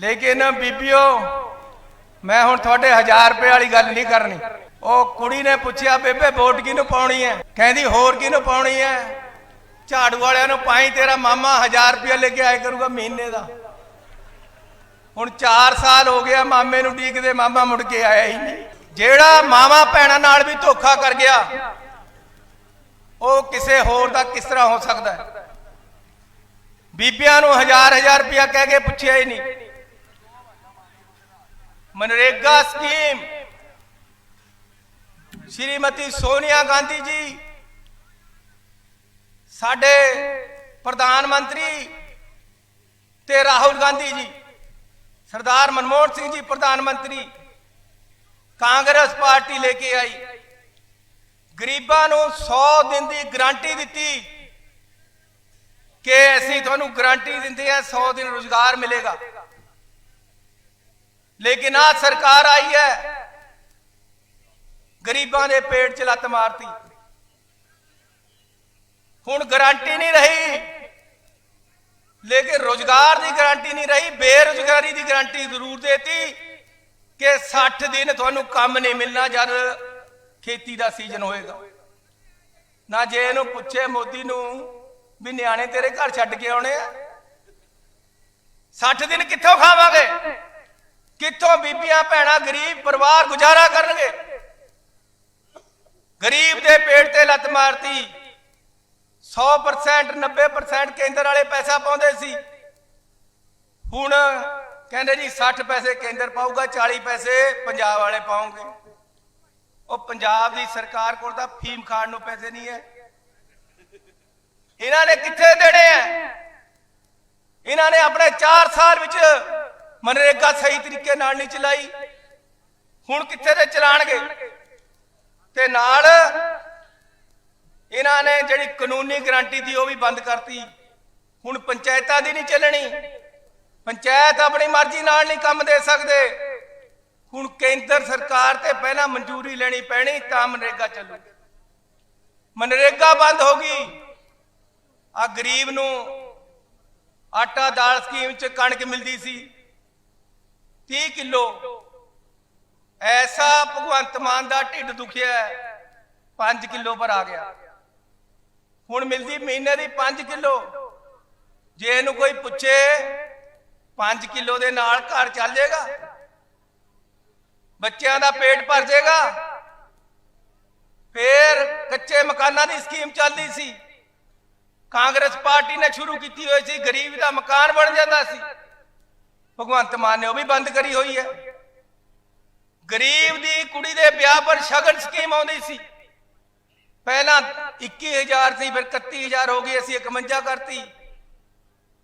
ਲੇਕਿਨ ਬੀਬੀਓ, ਮੈਂ ਹੁਣ ਤੁਹਾਡੇ 1000 ਰੁਪਏ ਵਾਲੀ ਗੱਲ ਨਹੀਂ ਕਰਨੀ। ਉਹ ਕੁੜੀ ਨੇ ਪੁੱਛਿਆ, ਬੇਬੇ, ਵੋਟ ਕਿਹਨੂੰ ਪਾਉਣੀ ਹੈ? ਕਹਿੰਦੀ, ਹੋਰ ਕਿਹਨੂੰ ਪਾਉਣੀ ਹੈ? ਝਾੜੂ ਵਾਲਿਆਂ ਨੂੰ ਪਾਈ ਤੇਰਾ ਮਾਮਾ 1000 ਰੁਪਏ ਲੈ ਕੇ ਆਇਆ ਕਰੂਗਾ ਮਹੀਨੇ ਦਾ। ਹੁਣ 4 ਸਾਲ ਹੋ ਗਿਆ ਮਾਮੇ ਨੂੰ ਡੀਕਦੇ ਮਾਮਾ ਮੁੜ ਕੇ ਆਇਆ ਹੀ ਨਹੀਂ। ਜਿਹੜਾ ਮਾਮਾ ਭੈਣਾਂ ਨਾਲ ਵੀ ਧੋਖਾ ਕਰ ਗਿਆ, ਉਹ ਕਿਸੇ ਹੋਰ ਦਾ ਕਿਸ ਤਰ੍ਹਾਂ ਹੋ ਸਕਦਾ ਹੈ? ਬੀਬੀਆਂ ਨੂੰ ਹਜ਼ਾਰ ਹਜ਼ਾਰ ਰੁਪਇਆ ਕਹਿ ਕੇ ਪੁੱਛਿਆ ਹੀ ਨਹੀਂ। ਮਨਰੇਗਾ ਸਕੀਮ। ਸ਼੍ਰੀਮਤੀ ਸੋਨੀਆ ਗਾਂਧੀ ਜੀ, ਸਾਡੇ ਪ੍ਰਧਾਨ ਮੰਤਰੀ ਤੇ ਰਾਹੁਲ ਗਾਂਧੀ ਜੀ, ਸਰਦਾਰ ਮਨਮੋਹਨ ਸਿੰਘ ਜੀ ਪ੍ਰਧਾਨ ਮੰਤਰੀ, ਕਾਂਗਰਸ ਪਾਰਟੀ ਲੈ ਕੇ ਆਈ। ਗਰੀਬਾਂ ਨੂੰ 100 ਦਿਨ ਦੀ ਗਾਰੰਟੀ ਦਿੱਤੀ ਕਿ ਅਸੀਂ ਤੁਹਾਨੂੰ ਗਾਰੰਟੀ ਦਿੰਦੇ ਹਾਂ 100 ਦਿਨ ਰੋਜ਼ਗਾਰ ਮਿਲੇਗਾ। ਲੇਕਿਨ ਆ ਸਰਕਾਰ ਆਈ ਹੈ। ਗਰੀਬਾਂ ਦੇ ਪੇਟ 'ਚ ਲੱਤ ਮਾਰਤੀ। ਹੁਣ ਗਾਰੰਟੀ ਨਹੀਂ ਰਹੀ। ਲੇਕਿਨ ਰੋਜ਼ਗਾਰ ਦੀ ਗਾਰੰਟੀ ਨਹੀਂ ਰਹੀ। ਬੇਰੁਜ਼ਗਾਰੀ ਦੀ ਗਾਰੰਟੀ ਜ਼ਰੂਰ ਦੇਤੀ ਕਿ 60 ਦਿਨ ਤੁਹਾਨੂੰ ਕੰਮ ਨਹੀਂ ਮਿਲਣਾ ਜਦ ਖੇਤੀ ਦਾ ਸੀਜ਼ਨ ਹੋਏਗਾ। ਨਾ ਜੇ ਇਹਨੂੰ ਪੁੱਛੇ ਮੋਦੀ ਨੂੰ ਵੀ ਨਿਆਣੇ ਤੇਰੇ ਘਰ ਛੱਡ ਕੇ ਆਉਣੇ ਆ? 60 ਦਿਨ ਕਿੱਥੋਂ ਖਾਵਾਂਗੇ? ਕਿੱਥੋਂ ਬੀਬੀਆਂ ਭੈਣਾਂ ਗਰੀਬ ਪਰਿਵਾਰ ਗੁਜ਼ਾਰਾ ਕਰਨਗੇ? ਗਰੀਬ ਦੇ ਪੇਟ ਤੇ ਲੱਤ ਮਾਰਤੀ। 100% 90% ਕੇਂਦਰ ਵਾਲੇ ਪੈਸਾ ਪਾਉਂਦੇ ਸੀ। ਹੁਣ ਕਹਿੰਦੇ ਜੀ 60 ਪੈਸੇ ਕੇਂਦਰ ਪਾਊਗਾ 40 ਪੈਸੇ ਪੰਜਾਬ ਵਾਲੇ ਪਾਉਂਗੇ। ਉਹ ਪੰਜਾਬ ਦੀ ਸਰਕਾਰ ਕੋਲ ਤਾਂ ਫੀਮ ਖਾਣ ਨੂੰ ਪੈਸੇ ਨਹੀਂ ਹੈ। ਇਹਨਾਂ ਨੇ ਕਿੱਥੇ ਦੇਣੇ ਆ ਇਹਨਾਂ ਨੇ ਆਪਣੇ 4 ਸਾਲ ਵਿੱਚ ਮਨਰੇਗਾ ਸਹੀ ਤਰੀਕੇ ਨਾਲ ਨਹੀਂ ਚਲਾਈ। ਹੁਣ ਕਿੱਥੇ ਤੇ ਚਲਾਣਗੇ? ਤੇ ਨਾਲ ਇਹਨਾਂ ਨੇ ਜਿਹੜੀ ਕਾਨੂੰਨੀ ਗਾਰੰਟੀ ਦੀ ਉਹ ਵੀ ਬੰਦ ਕਰਤੀ। ਹੁਣ ਪੰਚਾਇਤਾਂ ਦੀ ਨਹੀਂ ਚੱਲਣੀ। ਪੰਚਾਇਤ ਆਪਣੀ ਮਰਜ਼ੀ ਨਾਲ ਨਹੀਂ ਕੰਮ ਦੇ ਸਕਦੇ। ਹੁਣ ਕੇਂਦਰ ਸਰਕਾਰ ਤੇ ਪਹਿਲਾਂ ਮਨਜ਼ੂਰੀ ਲੈਣੀ ਪੈਣੀ, ਤਾਂ ਮਨਰੇਗਾ ਚੱਲੂ। ਮਨਰੇਗਾ ਬੰਦ ਹੋ ਗਈ। ਆ ਗਰੀਬ ਨੂੰ ਆਟਾ ਦਾਲ ਸਕੀਮ ਚ ਕਣਕ ਮਿਲਦੀ ਸੀ। 30 ਕਿਲੋ। ਐਸਾ ਭਗਵੰਤ ਮਾਨ ਦਾ ਢਿੱਡ ਦੁਖਿਆ 5 ਕਿਲੋ ਪਰ ਆ ਗਿਆ। ਹੁਣ ਮਿਲਦੀ ਮਹੀਨੇ ਦੀ 5 ਕਿਲੋ। ਜੇ ਇਹਨੂੰ ਕੋਈ ਪੁੱਛੇ 5 ਕਿਲੋ ਦੇ ਨਾਲ ਘਰ ਚੱਲ ਜਾਏਗਾ ਬੱਚਿਆਂ ਦਾ ਪੇਟ ਭਰ ਜਾਏਗਾ ਫੇਰ ਕੱਚੇ ਮਕਾਨਾਂ ਦੀ ਸਕੀਮ ਚੱਲਦੀ ਸੀ। ਕਾਂਗਰਸ ਪਾਰਟੀ ਨੇ ਸ਼ੁਰੂ ਕੀਤੀ ਹੋਈ ਸੀ, ਗਰੀਬ ਦਾ ਮਕਾਨ ਬਣ ਜਾਂਦਾ ਸੀ। ਭਗਵੰਤ ਮਾਨ ਨੇ ਉਹ ਵੀ ਬੰਦ ਕਰੀ ਹੋਈ ਹੈ। ਗਰੀਬ ਦੀ ਕੁੜੀ ਦੇ ਵਿਆਹ ਪਰ ਸ਼ਗਨ ਸਕੀਮ ਆਉਂਦੀ ਸੀ। ਪਹਿਲਾਂ 21000 ਸੀ, ਫਿਰ 31000 ਹੋ ਗਈ, ਅਸੀਂ 51 ਕਰਤੀ।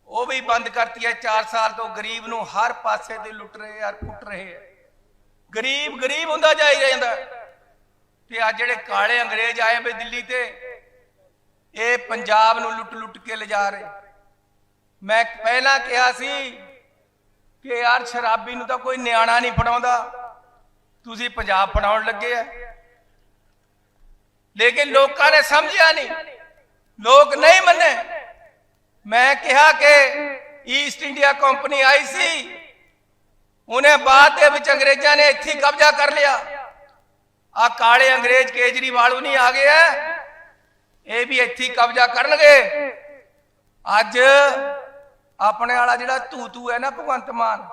ਉਹ ਵੀ ਬੰਦ ਕਰਤੀ ਹੈ 4 ਸਾਲ ਤੋਂ ਗਰੀਬ ਨੂੰ ਹਰ ਪਾਸੇ ਤੇ ਲੁੱਟ ਰਹੇ ਆ ਕੁੱਟ ਰਹੇ ਆ ਗਰੀਬ ਗਰੀਬ ਹੁੰਦਾ ਜਾਈ ਜਾਂਦਾ। ਤੇ ਆ ਜਿਹੜੇ ਕਾਲੇ ਅੰਗਰੇਜ਼ ਆਏ ਵੇ ਦਿੱਲੀ ਤੇ, ਇਹ ਪੰਜਾਬ ਨੂੰ ਲੁੱਟ ਲੁੱਟ ਕੇ ਲਿਜਾ ਰਹੇ। ਮੈਂ ਪਹਿਲਾਂ ਕਿਹਾ ਸੀ ਕਿ ਯਾਰ ਸ਼ਰਾਬੀ ਨੂੰ ਤਾਂ ਕੋਈ ਨਿਆਣਾ ਨਹੀਂ ਪੜਾਉਂਦਾ ਤੁਸੀਂ ਪੰਜਾਬ ਫੜਾਉਣ ਲੱਗੇ ਆ। ਲੇਕਿਨ ਲੋਕਾਂ ਨੇ ਸਮਝਿਆ ਨਹੀਂ। ਲੋਕ ਨਹੀਂ ਮੰਨੇ। ਮੈਂ ਕਿਹਾ ਕਿ ਈਸਟ ਇੰਡੀਆ ਕੰਪਨੀ ਆਈ ਸੀ। ਉਹਨੇ ਬਾਅਦ ਦੇ ਵਿੱਚ ਅੰਗਰੇਜ਼ਾਂ ਨੇ ਇੱਥੇ ਕਬਜ਼ਾ ਕਰ ਲਿਆ। ਆ ਕਾਲੇ ਅੰਗਰੇਜ਼ ਕੇਜਰੀਵਾਲ ਨਹੀਂ ਆ ਗਏ ਇਹ ਵੀ ਇੱਥੇ ਕਬਜ਼ਾ ਕਰਨਗੇ। ਅੱਜ ਆਪਣੇ ਵਾਲਾ ਜਿਹੜਾ ਧੂ ਧੂ ਹੈ ਨਾ ਭਗਵੰਤ ਮਾਨ,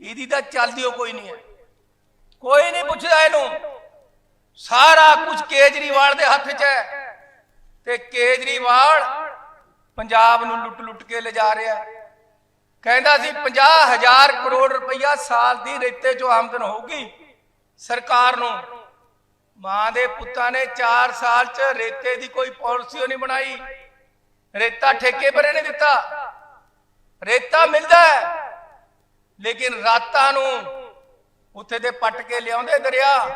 ਇਹਦੀ ਤਾਂ ਚੱਲਦੀ ਉਹ ਕੋਈ ਨਹੀਂ ਹੈ। ਕੋਈ ਨਹੀਂ ਪੁੱਛਦਾ ਇਹਨੂੰ। ਸਾਰਾ ਕੁਝ ਕੇਜਰੀਵਾਲ ਦੇ ਹੱਥ 'ਚ ਹੈ। ਤੇ ਕੇਜਰੀਵਾਲ ਪੰਜਾਬ ਨੂੰ ਲੁੱਟ ਲੁੱਟ ਕੇ ਲਿਜਾ ਰਿਹਾ। ਕਹਿੰਦਾ ਸੀ 50000 ਕਰੋੜ ਰੁਪਈਆ ਸਾਲ ਦੀ ਰੇਤੇ 'ਚੋਂ ਆਮਦਨ ਹੋਊਗੀ ਸਰਕਾਰ ਨੂੰ। ਮਾਂ ਦੇ ਪੁੱਤਾਂ ਨੇ 4 ਸਾਲ 'ਚ ਰੇਤੇ ਦੀ ਕੋਈ ਪਾਲਿਸੀ ਨਹੀਂ ਬਣਾਈ। ਰੇਤਾ ਠੇਕੇ ਪਰੇ ਨਹੀਂ ਦਿੱਤਾ। ਰੇਤਾ ਮਿਲਦਾ ਹੈ। ਲੇਕਿਨ ਰਾਤਾਂ ਨੂੰ ਉੱਥੇ ਦੇ ਪੱਟ ਕੇ ਲਿਆਉਂਦੇ ਦਰਿਆ।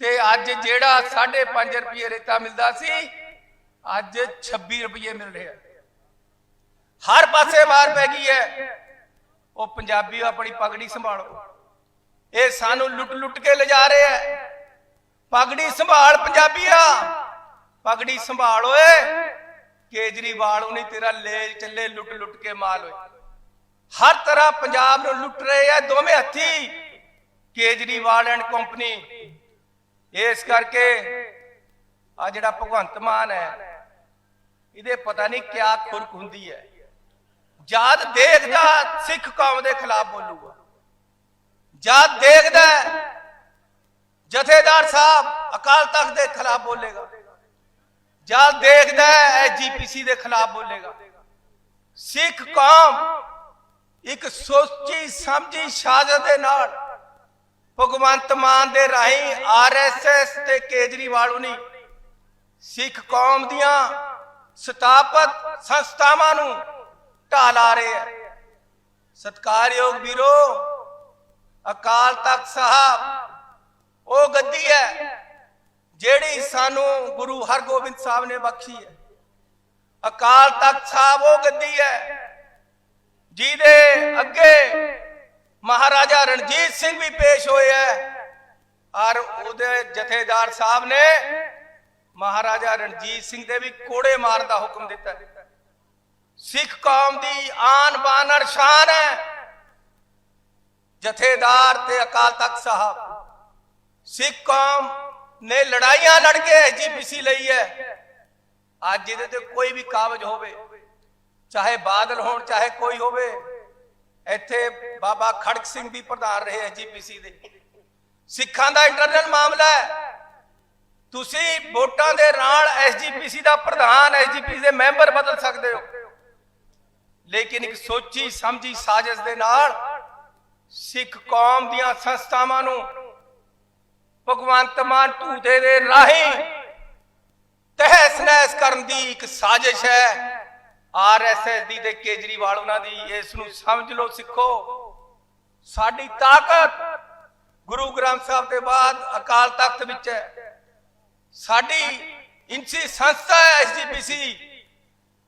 ਤੇ ਅੱਜ ਜਿਹੜਾ 5.5 ਰੁਪਏ ਰੇਤਾ ਮਿਲਦਾ ਸੀ, ਅੱਜ 26 ਰੁਪਏ ਮਿਲ ਰਿਹਾ। ਹਰ ਪਾਸੇ ਮਾਰ ਪੈ ਗਈ ਹੈ। ਉਹ ਪੰਜਾਬੀ ਆਪਣੀ ਪਗੜੀ ਸੰਭਾਲੋ। ਇਹ ਸਾਨੂੰ ਲੁੱਟ ਲੁੱਟ ਕੇ ਲਿਜਾ ਰਹੇ ਹੈ। ਪਗੜੀ ਸੰਭਾਲ ਪੰਜਾਬੀਆ। ਪਗੜੀ ਸੰਭਾਲ ਓਏ। ਕੇਜਰੀਵਾਲ ਉਹਨੇ ਤੇਰਾ ਲੈ ਚੱਲੇ ਲੁੱਟ ਲੁੱਟ ਕੇ ਮਾਲ ਓਏ। ਹਰ ਤਰ੍ਹਾਂ ਪੰਜਾਬ ਨੂੰ ਲੁੱਟ ਰਹੇ ਆ ਦੋਵੇਂ ਹੱਥੀ। Kejriwal and company. ਇਸ ਕਰਕੇ ਆ ਜਿਹੜਾ ਭਗਵੰਤ ਮਾਨ ਹੈ, ਇਹਦੇ ਪਤਾ ਨਹੀਂ ਕਿਆ ਖੁਰਕ ਹੁੰਦੀ ਹੈ। ਜਦ ਦੇਖਦਾ ਸਿੱਖ ਕੌਮ ਦੇ ਖਿਲਾਫ ਬੋਲੂਗਾ। ਜਦ ਦੇਖਦਾ ਜਥੇਦਾਰ ਸਾਹਿਬ ਅਕਾਲ ਤਖਤ ਦੇ ਖਿਲਾਫ ਬੋਲੇਗਾ। ਜਦ ਦੇਖਦਾ ਐਜੀਪੀਸੀ ਦੇ ਖਿਲਾਫ ਬੋਲੇਗਾ। ਸਿੱਖ ਕੌਮ ਇੱਕ ਸੋਚੀ ਸਮਝੀ ਸਾਜ਼ਤ ਦੇ ਨਾਲ ਭਗਵੰਤ ਮਾਨ ਦੇ ਰਾਹੀਂ ਆਰਐਸਐਸ ਤੇ ਕੇਜਰੀਵਾਲ ਉਨੀ ਸਿੱਖ ਕੌਮ ਦੀਆਂ ਸਥਾਪਤ ਸੰਸਥਾਵਾਂ ਨੂੰ ਢਾਲ ਲਾ ਰਹੇ ਆ ਸਤਕਾਰਯੋਗ ਵੀਰੋ, ਅਕਾਲ ਤਖਤ ਸਾਹਿਬ, ਉਹ ਗੱਦੀ ਹੈ। ਜਿਹੜੀ ਸਾਨੂੰ ਗੁਰੂ ਹਰਗੋਬਿੰਦ ਸਾਹਿਬ ਨੇ ਬਖਸ਼ੀ ਹੈ, ਅਕਾਲ ਤਖਤ ਸਾਹਿਬ ਉਹ ਗੱਦੀ ਹੈ, ਜਿਹਦੇ ਅੱਗੇ ਮਹਾਰਾਜਾ ਰਣਜੀਤ ਸਿੰਘ ਵੀ ਪੇਸ਼ ਹੋਏ ਹੈ, ਔਰ ਉਹਦੇ ਜਥੇਦਾਰ ਸਾਹਿਬ ਨੇ ਮਹਾਰਾਜਾ ਰਣਜੀਤ ਸਿੰਘ ਦੇ ਵੀ ਕੋੜੇ ਮਾਰਨ ਦਾ ਹੁਕਮ ਦਿੱਤਾ ਸਿੱਖ ਕੌਮ ਦੀ ਆਨ ਬਾਨ ਔਰ ਸ਼ਾਨ ਹੈ। ਜਥੇਦਾਰ ਤੇ ਅਕਾਲ ਤਖਤ ਸਾਹਿਬ, ਸਿੱਖ ਕੌਮ ਨੇ ਲੜਾਈਆਂ ਲੜ ਕੇ ਐਜੀਪੀਸੀ ਲਈ ਹੈ। ਅੱਜ ਇਹਦੇ ਤੇ ਕੋਈ ਵੀ ਕਾਬਜ ਹੋਵੇ, ਚਾਹੇ ਬਾਦਲ ਹੋਣ, ਚਾਹੇ ਕੋਈ ਹੋਵੇ, ਇੱਥੇ ਬਾਬਾ ਖੜਕ ਸਿੰਘ ਵੀ ਪ੍ਰਧਾਨ ਰਹੇ ਐਜੀਪੀਸੀ ਦੇ। ਸਿੱਖਾਂ ਦਾ ਇੰਟਰਨਲ ਮਾਮਲਾ ਹੈ। ਤੁਸੀਂ ਵੋਟਾਂ ਦੇ ਨਾਲ ਐਸਜੀਪੀਸੀ ਦਾ ਪ੍ਰਧਾਨ ਐਸਜੀਪੀਸੀ ਦੇ ਮੈਂਬਰ ਬਦਲ ਸਕਦੇ ਹੋ। ਲੇਕਿਨ ਇੱਕ ਸੋਚੀ, ਸਮਝੀ, ਸਾਜ਼ਿਸ਼ ਦੇ ਨਾਲ ਸਿੱਖ ਕੌਮ ਦੀਆਂ ਸੰਸਥਾਵਾਂ ਨੂੰ ਭਗਵੰਤ ਮਾਨ ਝੂਠੇ ਦੇ ਰਾਹੀਂ ਤਹਿਸ ਨਹਿਸ ਕਰਨ ਦੀ ਇੱਕ ਸਾਜ਼ਿਸ਼ ਹੈ। ਆਰਐਸਐਸ ਦੀ ਤੇ ਕੇਜਰੀਵਾਲ ਉਹਨਾਂ ਦੀ, ਇਸ ਨੂੰ ਸਮਝ ਲਓ, ਸਿੱਖੋ। ਸਾਡੀ ਤਾਕਤ ਗੁਰੂ ਗ੍ਰੰਥ ਸਾਹਿਬ ਦੇ ਬਾਅਦ ਅਕਾਲ ਤਖਤ ਵਿੱਚ ਹੈ। ਸਾਡੀ ਇੰਸੀ ਸੰਸਥਾ ਹੈ ਐਸਜੀਪੀਸੀ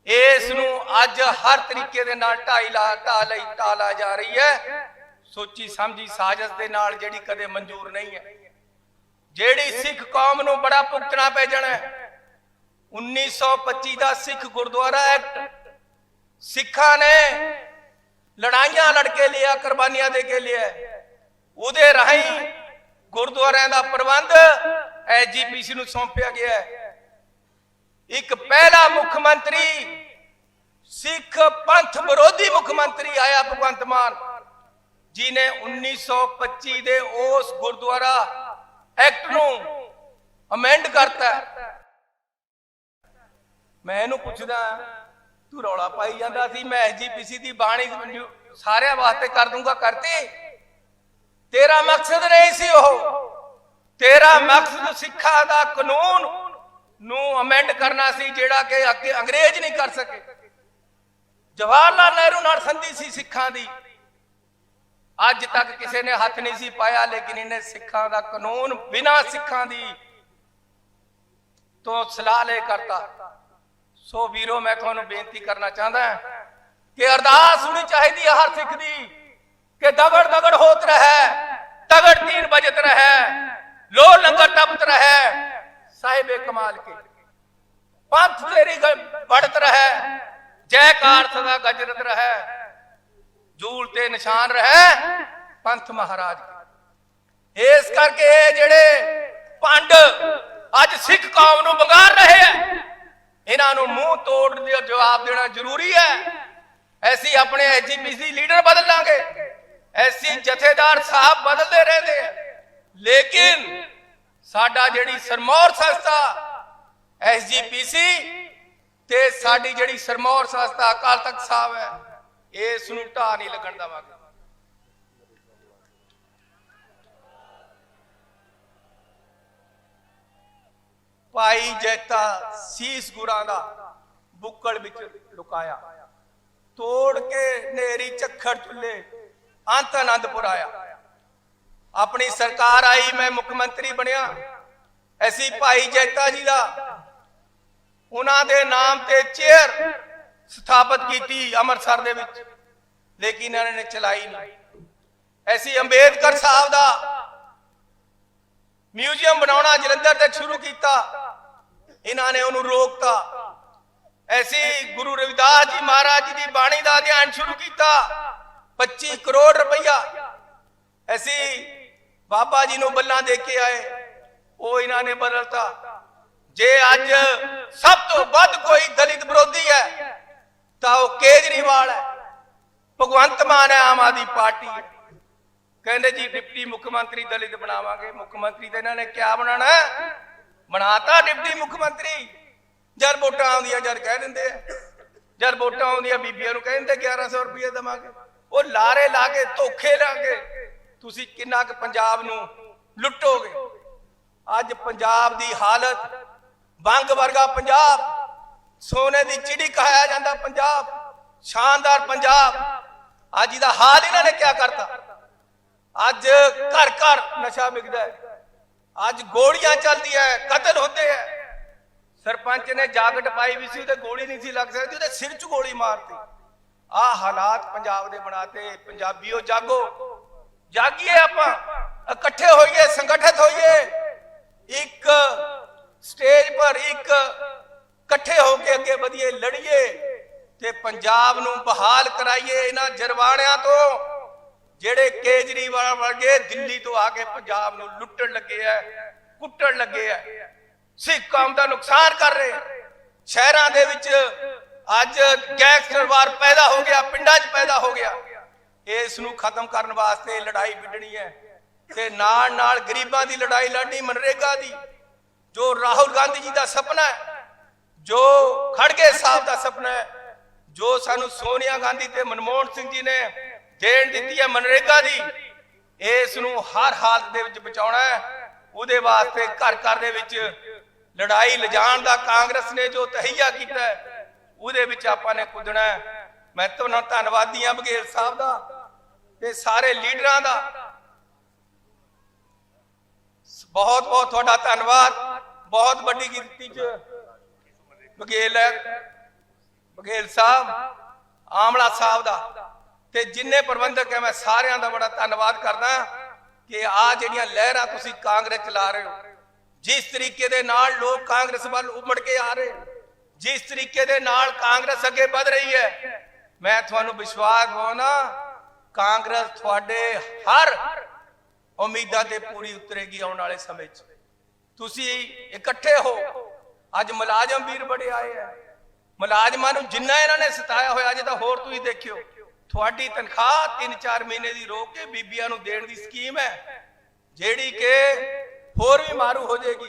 ਇਸ ਨੂੰ ਅੱਜ ਹਰ ਤਰੀਕੇ ਦੇ ਨਾਲ ਢਾਈ ਲਾ ਢਾ ਲਈ ਜਾ ਰਹੀ ਹੈ। ਸੋਚੀ ਸਮਝੀ ਸਾਜ਼ਿਸ਼ ਦੇ ਨਾਲ ਜਿਹੜੀ ਕਦੇ ਮਨਜ਼ੂਰ ਨਹੀਂ ਹੈ। ਜਿਹੜੀ ਸਿੱਖ ਕੌਮ ਨੂੰ ਬੜਾ ਭੁਗਤਣਾ ਪੈ ਜਾਣਾ ਹੈ। 1925 ਦਾ ਸਿੱਖ ਗੁਰਦੁਆਰਾ ਐਕਟ ਸਿੱਖਾਂ ਨੇ ਲੜਾਈਆਂ ਲੜ ਕੇ ਲਿਆ, ਕੁਰਬਾਨੀਆਂ ਦੇ ਕੇ ਲਿਆ। ਉਹਦੇ ਰਾਹੀਂ ਗੁਰਦੁਆਰਿਆਂ ਦਾ ਪ੍ਰਬੰਧ ਐਜੀਪੀਸੀ ਨੂੰ ਸੌਂਪਿਆ ਗਿਆ ਹੈ। ਇੱਕ ਪਹਿਲਾ ਮੁੱਖ ਮੰਤਰੀ, ਸਿੱਖ ਪੰਥ ਵਿਰੋਧੀ ਮੁੱਖ ਮੰਤਰੀ ਆਇਆ ਭਗਵੰਤ ਮਾਨ। ਜਿਨੇ 1925 ਦੇ ਉਸ ਗੁਰਦੁਆਰਾ ਐਕਟ ਨੂੰ ਅਮੈਂਡ ਕਰਤਾ ਮੈਂ ਇਹਨੂੰ ਪੁੱਛਦਾ ਤੂੰ ਰੌਲਾ ਪਾਈ ਜਾਂਦਾ ਸੀ, ਮੈਂ ਐਸਜੀਪੀਸੀ ਦੀ ਬਾਣੀ ਸਾਰਿਆਂ ਵਾਸਤੇ ਕਰ ਦੂੰਗਾ, ਕਰਤੀ। ਤੇਰਾ ਮਕਸਦ ਨਹੀਂ ਸੀ ਉਹ। ਤੇਰਾ ਮਕਸਦ ਸਿੱਖਾਂ ਦਾ ਕਾਨੂੰਨ ਨੂੰ ਅਮੈਂਡ ਕਰਨਾ ਸੀ, ਜਿਹੜਾ ਕਿ ਅੱਗੇ ਅੰਗਰੇਜ਼ ਨਹੀਂ ਕਰ ਸਕੇ। ਜਵਾਹਰ ਲਾਲ ਨਹਿਰੂ ਨਾਲ ਸੰਧੀ ਸੀ ਸਿੱਖਾਂ ਦੀ। ਅੱਜ ਤੱਕ ਕਿਸੇ ਨੇ ਹੱਥ ਨਹੀਂ ਸੀ ਪਾਇਆ, ਲੇਕਿਨ ਇਹਨੇ ਸਿੱਖਾਂ ਦਾ ਕਾਨੂੰਨ ਬਿਨਾਂ ਸਿੱਖਾਂ ਦੀ ਤੋਂ ਸਲਾਲੇ ਕਰਤਾ। ਸੋ ਵੀਰੋ, ਮੈਂ ਤੁਹਾਨੂੰ ਬੇਨਤੀ ਕਰਨਾ ਚਾਹੁੰਦਾ ਹਾਂ ਕਿ ਅਰਦਾਸ ਹੋਣੀ ਚਾਹੀਦੀ ਹੈ ਹਰ ਸਿੱਖ ਦੀ, ਕਿ ਦਗੜ ਦਗੜ ਹੋਤ ਰਹੇ, ਤਗੜ ਤੀਨ ਬਜਤ ਰਹੇ ਲੋ ਲੰਗਰ ਟਪਤ ਰਹੇ, ਸਾਹਿਬੇ ਕਮਾਲ ਕੇ। ਪੰਥ ਤੇਰੀ ਬੜਤ ਰਹੇ, ਜੈਕਾਰ ਸਦਾ ਗਜਰਤ ਰਹੇ। रहे ਨਿਸ਼ਾਨ ਰਹੇ ਪੰਥ ਮਹਾਰਾਜ ਇਸ ਕਰਕੇ ਇਹ ਜਿਹੜੇ ਪੰਡ ਅੱਜ ਸਿੱਖ ਕੌਮ ਨੂੰ ਬੰਗਾਰ ਰਹੇ ਆ ਇਹਨਾਂ ਨੂੰ ਮੂੰਹ ਤੋੜ ਦੇ ਜਵਾਬ ਦੇਣਾ ਜ਼ਰੂਰੀ ਹੈ। ਐਸੀ ਆਪਣੇ ਐਜੀਪੀਸੀ ਲੀਡਰ ਬਦਲ ਲਾਂਗੇ। ਐਸੀ ਜਥੇਦਾਰ ਸਾਹਿਬ ਬਦਲਦੇ ਰਹਿੰਦੇ ਆ ਲੇਕਿਨ ਸਾਡਾ ਜਿਹੜੀ ਸਰਮੌਰ ਸੰਸਥਾ ਐਸਜੀਪੀਸੀ ਤੇ ਸਾਡੀ ਜਿਹੜੀ ਸਰਮੌਰ ਸੰਸਥਾ ਅਕਾਲ ਤਖਤ ਸਾਹਿਬ ਹੈ ਇਸ ਨੂੰ ਢਾਹ ਨਹੀਂ ਲੱਗਣ ਦੇਵਾਂਗੇ। ਭਾਈ ਜੈਤਾ ਸੀਸ ਗੁਰਾਂ ਦਾ ਬੁੱਕਲ ਵਿੱਚ ਲੁਕਾਇਆ। ਤੋੜ ਕੇ ਨੇਰੀ ਝੱਖੜ ਚੁੱਲੇ ਅੰਤ ਆਨੰਦਪੁਰ ਆਇਆ। ਆਪਣੀ ਸਰਕਾਰ ਆਈ, ਮੈਂ ਮੁੱਖ ਮੰਤਰੀ ਬਣਿਆ। ਐਸੀ ਭਾਈ ਜੈਤਾ ਜੀ ਦਾ, ਉਹਨਾਂ ਦੇ ਨਾਮ ਤੇ ਚੇਅਰ ਸਥਾਪਿਤ ਕੀਤੀ ਅੰਮ੍ਰਿਤਸਰ ਦੇ ਵਿੱਚ, ਲੇਕਿਨ ਇਹਨਾਂ ਨੇ ਚਲਾਈ ਨਹੀਂ। ਐਸੀ ਅੰਬੇਦਕਰ ਸਾਹਿਬ ਦਾ ਮਿਊਜ਼ੀਅਮ ਬਣਾਉਣਾ ਜਲੰਧਰ ਤੇ ਸ਼ੁਰੂ ਕੀਤਾ, ਇਹਨਾਂ ਨੇ ਉਹਨੂੰ ਰੋਕਤਾ। ਐਸੀ ਗੁਰੂ ਰਵਿਦਾਸ ਜੀ ਮਹਾਰਾਜ ਜੀ ਦੀ ਬਾਣੀ ਦਾ ਅਧਿਐਨ ਸ਼ੁਰੂ ਕੀਤਾ 25 ਕਰੋੜ ਰੁਪਈਆ। ਅਸੀਂ ਬਾਬਾ ਜੀ ਨੂੰ ਬੱਲਾਂ ਦੇ ਕੇ ਆਏ, ਉਹ ਇਹਨਾਂ ਨੇ ਬਦਲਤਾ। ਜੇ ਅੱਜ ਸਭ ਤੋਂ ਵੱਧ ਕੋਈ ਦਲਿਤ ਵਿਰੋਧੀ ਹੈ ਤਾਂ ਉਹ ਕੇਜਰੀਵਾਲ ਹੈ। ਭਗਵੰਤ ਮਾਨ ਹੈ, ਆਮ ਆਦਮੀ ਪਾਰਟੀ। ਕਹਿੰਦੇ ਜੀ, ਡਿਪਟੀ ਮੁੱਖ ਮੰਤਰੀ ਦਲਿਤ ਬਣਾਵਾਂਗੇ। ਮੁੱਖ ਮੰਤਰੀ ਤਾਂ ਇਹਨਾਂ ਨੇ ਕਿਆ ਬਣਾਣਾ ਹੈ? ਬਣਾਤਾ ਡਿਪਟੀ ਮੁੱਖ ਮੰਤਰੀ। ਜਦ ਵੋਟਾਂ ਆਉਂਦੀਆਂ, ਜਦ ਕਹਿ ਦਿੰਦੇ ਆ। ਜਦ ਵੋਟਾਂ ਆਉਂਦੀਆਂ, ਬੀਬੀਆਂ ਨੂੰ ਕਹਿੰਦੇ 1100 ਰੁਪਏ ਦੇਵਾਂਗੇ। ਉਹ ਲਾਰੇ ਲਾ ਕੇ, ਧੋਖੇ ਲਾ ਕੇ ਤੁਸੀਂ ਕਿੰਨਾ ਕੁ ਪੰਜਾਬ ਨੂੰ ਲੁੱਟੋਗੇ? ਅੱਜ ਪੰਜਾਬ ਦੀ ਹਾਲਤ, ਬੰਗ ਵਰਗਾ ਪੰਜਾਬ ਸੋਨੇ ਦੀ ਚਿੜੀ ਕਹਾਇਆ ਜਾਂਦਾ ਪੰਜਾਬ, ਸ਼ਾਨਦਾਰ ਪੰਜਾਬ। ਅੱਜ ਇਹਦਾ ਹਾਲ ਇਹਨਾਂ ਨੇ ਕਿਆ ਕਰਤਾ? ਅੱਜ ਘਰ ਘਰ ਨਸ਼ਾ ਵਿਕਦਾ ਹੈ। ਅੱਜ ਗੋਲੀਆਂ ਚੱਲਦੀਆਂ ਕਤਲ ਹੁੰਦੇ ਹੈ। ਸਰਪੰਚ ਨੇ ਜਾਗਟ ਪਾਈ ਵੀ ਸੀ, ਉਹਦੇ ਗੋਲੀ ਨਹੀਂ ਸੀ ਲੱਗ ਸਕਦੀ, ਉਹਦੇ ਸਿਰ 'ਚ ਗੋਲੀ ਮਾਰਤੀ। ਆਹ ਹਾਲਾਤ ਪੰਜਾਬ ਦੇ ਬਣਾਤੇ, ਪੰਜਾਬੀਓ ਜਾਗੋ। ਜਾਗੀਏ ਆਪਾਂ, ਇਕੱਠੇ ਹੋਈਏ, ਸੰਗਠਿਤ ਹੋਈਏ। ਇੱਕ ਸਟੇਜ ਪਰ ਇੱਕ ਇਕੱਠੇ ਹੋ ਕੇ ਅੱਗੇ ਵਧੀਏ ਲੜੀਏ ਤੇ ਪੰਜਾਬ ਨੂੰ ਬਹਾਲ ਕਰਾਈਏ ਇਹਨਾਂ ਜਰਵਾਣਿਆਂ ਤੋਂ, ਜਿਹੜੇ ਕੇਜਰੀਵਾਲ ਵਰਗੇ ਦਿੱਲੀ ਤੋਂ ਆ ਕੇ ਪੰਜਾਬ ਨੂੰ ਲੁੱਟਣ ਲੱਗੇ ਐ, ਕੁੱਟਣ ਲੱਗੇ ਐ, ਸਿੱਖ ਕੌਮ ਦਾ ਨੁਕਸਾਨ ਕਰ ਰਹੇ ਸ਼ਹਿਰਾਂ ਦੇ ਵਿੱਚ ਅੱਜ ਗੈਂਗਸਟਰ ਵਾਰ ਪੈਦਾ ਹੋ ਗਿਆ, ਪਿੰਡਾਂ 'ਚ ਪੈਦਾ ਹੋ ਗਿਆ। ਇਸ ਨੂੰ ਖਤਮ ਕਰਨ ਵਾਸਤੇ ਲੜਾਈ ਵਿੱਢਣੀ ਹੈ ਤੇ ਨਾਲ ਨਾਲ ਗਰੀਬਾਂ ਦੀ ਲੜਾਈ ਲੜਨੀ ਮਨਰੇਗਾ ਦੀ, ਜੋ ਰਾਹੁਲ ਗਾਂਧੀ ਜੀ ਦਾ ਸੁਪਨਾ ਹੈ ਸਾਹਿਬ ਦਾ ਸੁਪਨਾ ਹੈ, ਜੋ ਸਾਨੂੰ ਸੋਨੀਆ ਗਾਂਧੀ ਤੇ ਮਨਮੋਹਨ ਸਿੰਘ ਜੀ ਨੇ ਦੇਣ ਦਿੱਤੀ ਹੈ ਮਨਰੇਗਾ ਦੀ, ਇਸ ਨੂੰ ਹਰ ਹਾਲਤ ਦੇ ਵਿੱਚ ਬਚਾਉਣਾ ਹੈ। ਉਹਦੇ ਵਾਸਤੇ ਘਰ ਘਰ ਦੇ ਵਿੱਚ ਲੜਾਈ ਲਿਜਾਣ ਦਾ ਕਾਂਗਰਸ ਨੇ ਜੋ ਤਹਈਆ ਕੀਤਾ ਉਹਦੇ ਵਿੱਚ ਆਪਾਂ ਨੇ ਕੁੱਦਣਾ ਮੈਂ ਤੁਹਾਨੂੰ ਧੰਨਵਾਦੀ ਹਾਂ ਬਘੇਲ ਸਾਹਿਬ ਦਾ ਤੇ ਸਾਰੇ ਲੀਡਰਾਂ ਦਾ। ਬਹੁਤ ਬਹੁਤ ਤੁਹਾਡਾ ਧੰਨਵਾਦ। ਬਹੁਤ ਵੱਡੀ ਗਿਣਤੀ 'ਚ ਬਘੇਲ ਹੈ। ਬਘੇਲ ਸਾਹਿਬ, ਆਮਲਾ ਸਾਹਿਬ ਦਾ। ਤੇ ਜਿੰਨੇ ਪ੍ਰਬੰਧਕ ਹੈ ਮੈਂ ਸਾਰਿਆਂ ਦਾ ਬੜਾ ਧੰਨਵਾਦ ਕਰਦਾ ਕਿ ਆ ਜਿਹੜੀਆਂ ਲਹਿਰਾਂ ਤੁਸੀਂ ਕਾਂਗਰਸ ਚਲਾ ਰਹੇ ਹੋ, ਜਿਸ ਤਰੀਕੇ ਦੇ ਨਾਲ ਲੋਕ ਕਾਂਗਰਸ ਵੱਲ ਉਮੜ ਕੇ ਆ ਰਹੇ ਜਿਸ ਤਰੀਕੇ ਦੇ ਨਾਲ ਕਾਂਗਰਸ ਅੱਗੇ ਵਧ ਰਹੀ ਹੈ, ਮੈਂ ਤੁਹਾਨੂੰ ਵਿਸ਼ਵਾਸ ਦਿਵਾਉਣਾ, ਕਾਂਗਰਸ ਤੁਹਾਡੇ ਹਰ ਉਮੀਦਾਂ ਤੇ ਪੂਰੀ ਉਤਰੇਗੀ ਆਉਣ ਵਾਲੇ ਸਮੇਂ 'ਚ। ਤੁਸੀਂ ਇਕੱਠੇ ਹੋ। ਅੱਜ ਮੁਲਾਜ਼ਮ ਵੀਰ ਬੜੇ ਆਏ ਆ। ਮੁਲਾਜ਼ਮਾਂ ਨੂੰ ਜਿੰਨਾ ਇਹਨਾਂ ਨੇ ਸਤਾਇਆ ਹੋਇਆ ਜੇ ਤਾਂ ਹੋਰ ਤੁਸੀਂ ਦੇਖਿਓ। ਤੁਹਾਡੀ ਤਨਖਾਹ 3-4 ਮਹੀਨੇ ਦੀ ਰੋਕ ਕੇ ਬੀਬੀਆਂ ਨੂੰ ਦੇਣ ਦੀ ਸਕੀਮ ਹੈ, ਜਿਹੜੀ ਕਿ ਹੋਰ ਵੀ ਮਾਰੂ ਹੋ ਜਾਏਗੀ।